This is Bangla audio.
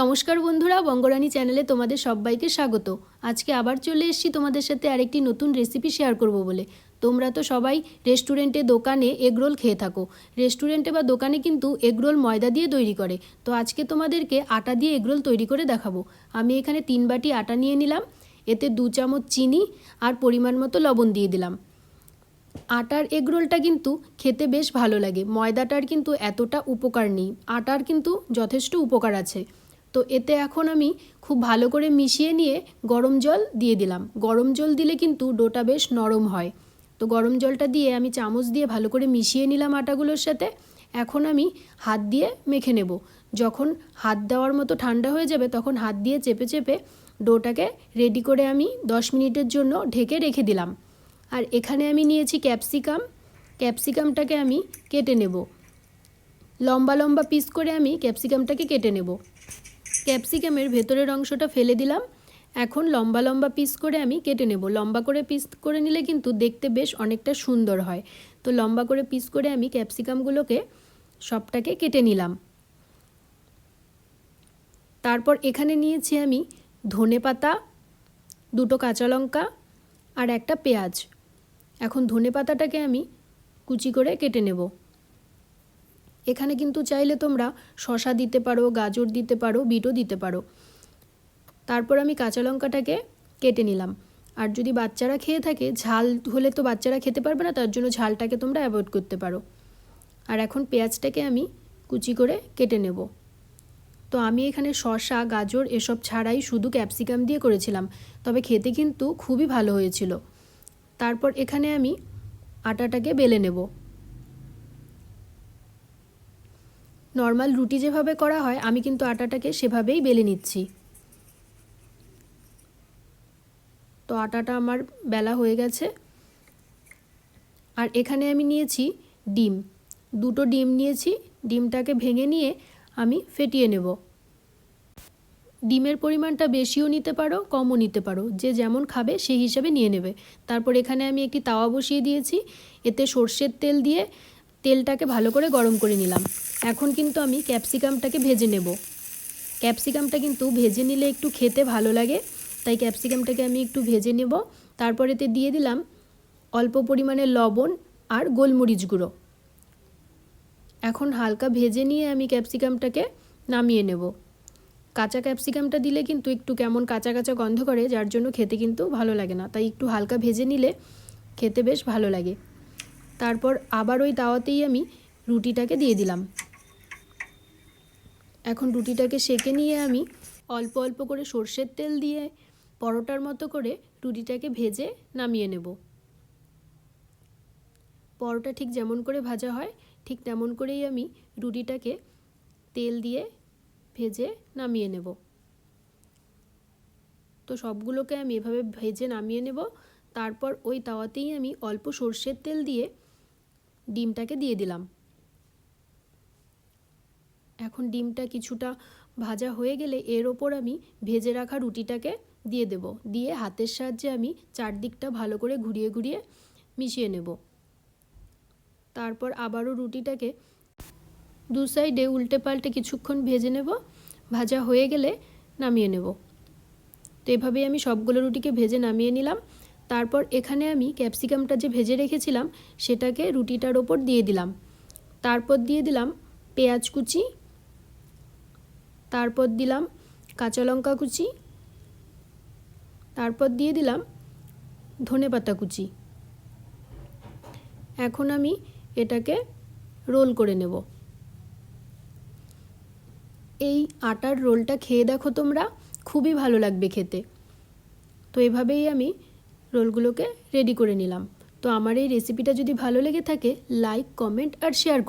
নমস্কার বন্ধুরা, বঙ্গরানী চ্যানেলে তোমাদের সবাইকে স্বাগত। আজকে আবার চলে এসেছি তোমাদের সাথে আরেকটি নতুন রেসিপি শেয়ার করব বলে। তোমরা তো সবাই রেস্টুরেন্টে দোকানে এগরোল খেয়ে থাকো। রেস্টুরেন্টে বা দোকানে কিন্তু এগরোল ময়দা দিয়ে তৈরি করে। তো আজকে তোমাদেরকে আটা দিয়ে এগরোল তৈরি করে দেখাবো। আমি এখানে তিন বাটি আটা নিয়ে নিলাম, এতে দু চামচ চিনি আর পরিমাণ মতো লবণ দিয়ে দিলাম। আটার এগরোলটা কিন্তু খেতে বেশ ভালো লাগে। ময়দাটার কিন্তু এতটা উপকার নেই। আটার কিন্তু যথেষ্ট উপকার আছে। তো এতে এখন আমি খুব ভালো করে মিশিয়ে নিয়ে গরম জল দিয়ে দিলাম। গরম জল দিলে কিন্তু ডোটা বেশ নরম হয়। তো গরম জলটা দিয়ে আমি চামচ দিয়ে ভালো করে মিশিয়ে নিলাম আটাগুলোর সাথে। এখন আমি হাত দিয়ে মেখে নেব। যখন হাত দেওয়ার মতো ঠান্ডা হয়ে যাবে তখন হাত দিয়ে চেপে চেপে ডোটাকে রেডি করে আমি দশ মিনিটের জন্য ঢেকে রেখে দিলাম। আর এখানে আমি নিয়েছি ক্যাপসিকাম। ক্যাপসিকামটাকে আমি কেটে নেব। লম্বা লম্বা পিস করে আমি ক্যাপসিকামটাকে কেটে নেব। ক্যাপসিকামের ভেতরের অংশটা ফেলে দিলাম। এখন লম্বা লম্বা পিস করে আমি কেটে নেব। লম্বা করে পিস করে নিলে কিন্তু দেখতে বেশ অনেকটা সুন্দর হয়। তো লম্বা করে পিস করে আমি ক্যাপসিকামগুলোকে সবটাকে কেটে নিলাম। তারপর এখানে নিয়েছি আমি ধনে পাতা, দুটো কাঁচা লঙ্কা আর একটা পেঁয়াজ। এখন ধনে পাতাটাকে আমি কুচি করে কেটে নেব। এখানে কিন্তু চাইলে তোমরা শশা দিতে পারো, গাজর দিতে পারো, বিটও দিতে পারো। তারপর আমি কাঁচা লঙ্কাটাকে কেটে নিলাম। আর যদি বাচ্চারা খেয়ে থাকে, ঝাল হলে তো বাচ্চারা খেতে পারবে না, তার জন্য ঝালটাকে তোমরা অ্যাভয়েড করতে পারো। আর এখন পেঁয়াজটাকে আমি কুচি করে কেটে নেব। তো আমি এখানে শশা গাজর এসব ছাড়াই শুধু ক্যাপসিকাম দিয়ে করেছিলাম। তবে খেতে কিন্তু খুবই ভালো হয়েছিল। তারপর এখানে আমি আটাটাকে বেলে নেব। নর্মাল রুটি যেভাবে করা হয়, আমি কিন্তু আটাটাকে সেভাবেই বেলে নিচ্ছি। তো আটাটা আমার বেলা হয়ে গেছে। আর এখানে আমি নিয়েছি ডিম। দুটো ডিম নিয়েছি, ডিমটাকে ভেঙে নিয়ে আমি ফেটিয়ে নেব। ডিমের পরিমাণটা বেশিও নিতে পারো, কমও নিতে পারো, যে যেমন খাবে সেই হিসাবে নিয়ে নেবে। তারপর এখানে আমি একটি তাওয়া বসিয়ে দিয়েছি। এতে সর্ষের তেল দিয়ে তেলটাকে ভালো করে গরম করে নিলাম। এখন কিন্তু আমি ক্যাপসিকামটাকে ভেজে নেব। ক্যাপসিকামটা কিন্তু ভেজে নিলে একটু খেতে ভালো লাগে, তাই ক্যাপসিকামটাকে আমি একটু ভেজে নেব। তারপর এতে দিয়ে দিলাম অল্প পরিমাণে লবণ আর গোলমরিচ গুঁড়ো। এখন হালকা ভেজে নিয়ে আমি ক্যাপসিকামটাকে নামিয়ে নেব। কাঁচা ক্যাপসিকামটা দিলে কিন্তু একটু কেমন কাঁচা কাঁচা গন্ধ করে, যার জন্য খেতে কিন্তু ভালো লাগে না। তাই একটু হালকা ভেজে নিলে খেতে বেশ ভালো লাগে। তারপর আবার ওই তাওয়াতেই আমি রুটিটাকে দিয়ে দিলাম। এখন রুটিটাকে সেকে নিয়ে আমি অল্প অল্প করে সর্ষের তেল দিয়ে পরোটার মতো করে রুটিটাকে ভেজে নামিয়ে নেব। পরোটা ঠিক যেমন করে ভাজা হয়, ঠিক তেমন করেই আমি রুটিটাকে তেল দিয়ে ভেজে নামিয়ে নেব। তো সবগুলোকে আমি এভাবে ভেজে নামিয়ে নেব। তারপর ওই তাওয়াতেই আমি অল্প সর্ষের তেল দিয়ে ডিমটাকে দিয়ে দিলাম। এখন ডিমটা কিছুটা ভাজা হয়ে গেলে এর ওপর আমি ভেজে রাখা রুটিটাকে দিয়ে দেব। দিয়ে হাতের সাহায্যে আমি চারদিকটা ভালো করে ঘুরিয়ে ঘুরিয়ে মিশিয়ে নেব। তারপর আবারও রুটিটাকে দু সাইডে উল্টে পাল্টে কিছুক্ষণ ভেজে নেব। ভাজা হয়ে গেলে নামিয়ে নেব। তো এভাবেই আমি সবগুলো রুটিকে ভেজে নামিয়ে নিলাম। তারপর এখানে আমি ক্যাপসিকামটা যে ভেজে রেখেছিলাম, সেটাকে রুটিটার ওপর দিয়ে দিলাম। তারপর দিয়ে দিলাম পেঁয়াজ কুচি, তারপর দিলাম কাঁচা লঙ্কা কুচি, তারপর দিয়ে দিলাম ধনে পাতা কুচি। এখন আমি এটাকে রোল করে নেব। এই আটার রোলটা খেয়ে দেখো তোমরা, খুবই ভালো লাগবে খেতে। তো এভাবেই আমি রোলগুলোকে রেডি করে নিলাম। তো আমার এই রেসিপিটা যদি ভালো লেগে থাকে লাইক কমেন্ট আর শেয়ার